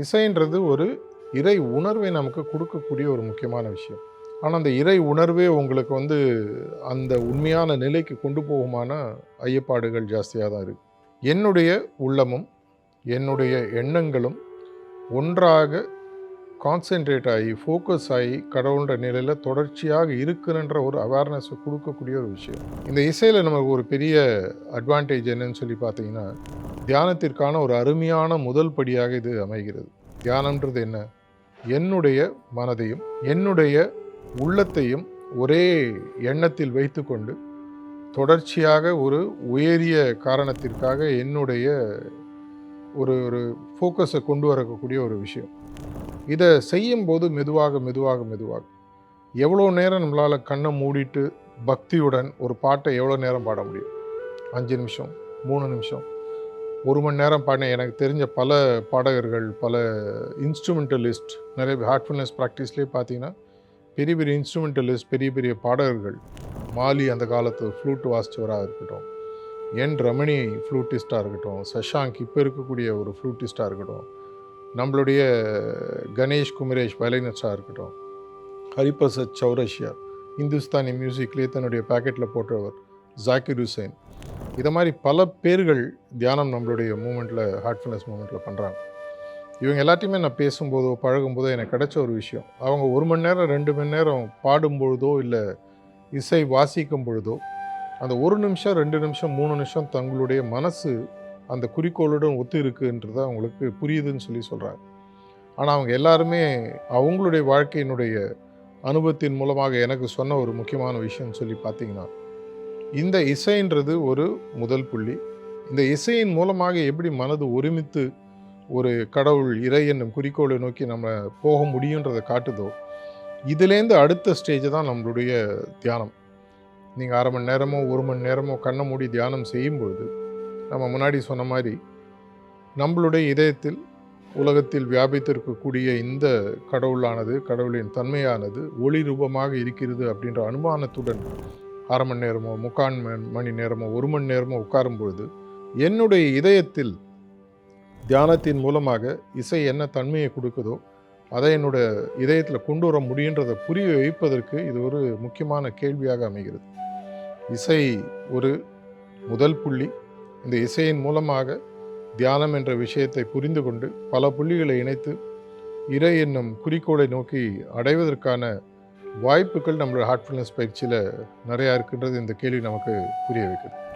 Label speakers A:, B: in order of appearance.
A: இசைன்றது ஒரு இறை உணர்வை நமக்கு கொடுக்கக்கூடிய ஒரு முக்கியமான விஷயம். ஆனால் அந்த இறை உணர்வே உங்களுக்கு வந்து அந்த உண்மையான நிலைக்கு கொண்டு போகுமான ஐயப்பாடுகள் ஜாஸ்தியாக தான் இருக்குது என்னுடைய உள்ளமும் என்னுடைய எண்ணங்களும் ஒன்றாக கான்சென்ட்ரேட் ஆகி ஃபோக்கஸ் ஆகி கடவுள்ன்ற நிலையில் தொடர்ச்சியாக இருக்குன்ற ஒரு அவேர்னஸை கொடுக்கக்கூடிய ஒரு விஷயம். இந்த இசையில் நமக்கு ஒரு பெரிய அட்வான்டேஜ் என்னன்னு சொல்லி பார்த்தீங்கன்னா தியானத்திற்கான ஒரு அருமையான முதல் படியாக இது அமைகிறது. தியானம்ன்றது என்ன? என்னுடைய மனதையும் என்னுடைய உள்ளத்தையும் ஒரே எண்ணத்தில் வைத்துக்கொண்டு தொடர்ச்சியாக ஒரு உயரிய காரணத்திற்காக என்னுடைய ஒரு ஒரு ஃபோக்கஸை கொண்டு வரக்கூடிய ஒரு விஷயம். இதை செய்யும்போது மெதுவாக மெதுவாக மெதுவாக. எவ்வளோ நேரம் நம்மளால் கண்ணை மூடிட்டு பக்தியுடன் ஒரு பாட்டை எவ்வளோ நேரம் பாட முடியும்? அஞ்சு நிமிஷம் மூணு நிமிஷம். ஒரு மணி நேரம் பாடின எனக்கு தெரிஞ்ச பல பாடகர்கள் பல இன்ஸ்ட்ருமெண்டலிஸ்ட் நிறைய ஹார்ட்ஃபுல்னஸ் ப்ராக்டிஸ்லேயே பார்த்தீங்கன்னா பெரிய பெரிய இன்ஸ்ட்ருமெண்டலிஸ்ட் பெரிய பெரிய பாடகர்கள். மாலி அந்த காலத்து ஃப்ளூட் வாசிச்சவராக இருக்கட்டும். என் ரமணி ஃப்ளூட்டிஸ்ட்டாக இருக்கட்டும். சஷாங்க் இப்போ இருக்கக்கூடிய ஒரு ஃப்ளூட்டிஸ்ட்டாக இருக்கட்டும். நம்மளுடைய கணேஷ் குமரேஷ் வயலினிஸ்டாக இருக்கட்டும் ஹரிபசத் சௌரஷ்யா இந்துஸ்தானி மியூசிக்லேயே தன்னுடைய பேக்கெட்டில் போட்டவர் ஜாக்கிர் ஹுசைன். இதை மாதிரி பல பேர்கள் தியானம் நம்மளுடைய மூமெண்ட்டில் ஹார்ட்ஃபுல்னஸ் மூமெண்ட்டில் பண்ணுறாங்க இவங்க எல்லாத்தையுமே நான் பேசும்போதோ பழகும்போதோ எனக்கு கிடைச்ச ஒரு விஷயம். அவங்க ஒரு மணி நேரம் ரெண்டு மணி நேரம் பாடும் பொழுதோ இல்லை இசை வாசிக்கும் பொழுதோ அந்த ஒரு நிமிஷம் ரெண்டு நிமிஷம் மூணு நிமிஷம் தங்களுடைய மனசு அந்த குறிக்கோளுடன் ஒத்து இருக்குன்றது அவங்களுக்கு புரியுதுன்னு சொல்லி சொல்கிறாங்க ஆனால் அவங்க எல்லாருமே அவங்களுடைய வாழ்க்கையினுடைய அனுபவத்தின் மூலமாக எனக்கு சொன்ன ஒரு முக்கியமான விஷயம்னு சொல்லி பார்த்தீங்கன்னா இந்த இசைன்றது ஒரு முதல் புள்ளி. இந்த இசையின் மூலமாக எப்படி மனது ஒருமித்து ஒரு கடவுள் இறை என்னும் குறிக்கோளை நோக்கி நம்ம போக முடியுன்றதை காட்டுதோ இதுலேருந்து அடுத்த ஸ்டேஜ் தான் நம்மளுடைய தியானம். நீங்கள் அரை மணி நேரமோ ஒரு மணி நேரமோ கண்ணை மூடி தியானம் செய்யும்பொழுது நம்ம முன்னாடி சொன்ன மாதிரி நம்மளுடைய இதயத்தில் உலகத்தில் வியாபித்திருக்கக்கூடிய இந்த கடவுளானது கடவுளின் தன்மையானது ஒளி ரூபமாக இருக்கிறது அப்படின்ற அனுமானத்துடன் அரை மணி நேரமோ முக்கால் மணி மணி நேரமோ ஒரு மணி நேரமோ உட்காரும் பொழுது என்னுடைய இதயத்தில் தியானத்தின் மூலமாக இசை என்ன தன்மையை கொடுக்குதோ அதை என்னோட இதயத்தில் கொண்டு வர முடியுன்றதை புரிய வைப்பதற்கு இது ஒரு முக்கியமான கேள்வியாக அமைகிறது. இசை ஒரு முதல் புள்ளி. இந்த இசையின் மூலமாக தியானம் என்ற விஷயத்தை புரிந்து கொண்டு பல புள்ளிகளை இணைத்து இறை என்னும் குறிக்கோளை நோக்கி அடைவதற்கான வாய்ப்புகள் நம்மளோட ஹார்ட்ஃபுல்னஸ் பயிற்சியில் நிறையா இருக்கின்றது இந்த கேள்வி நமக்கு புரிய வைக்கிறது.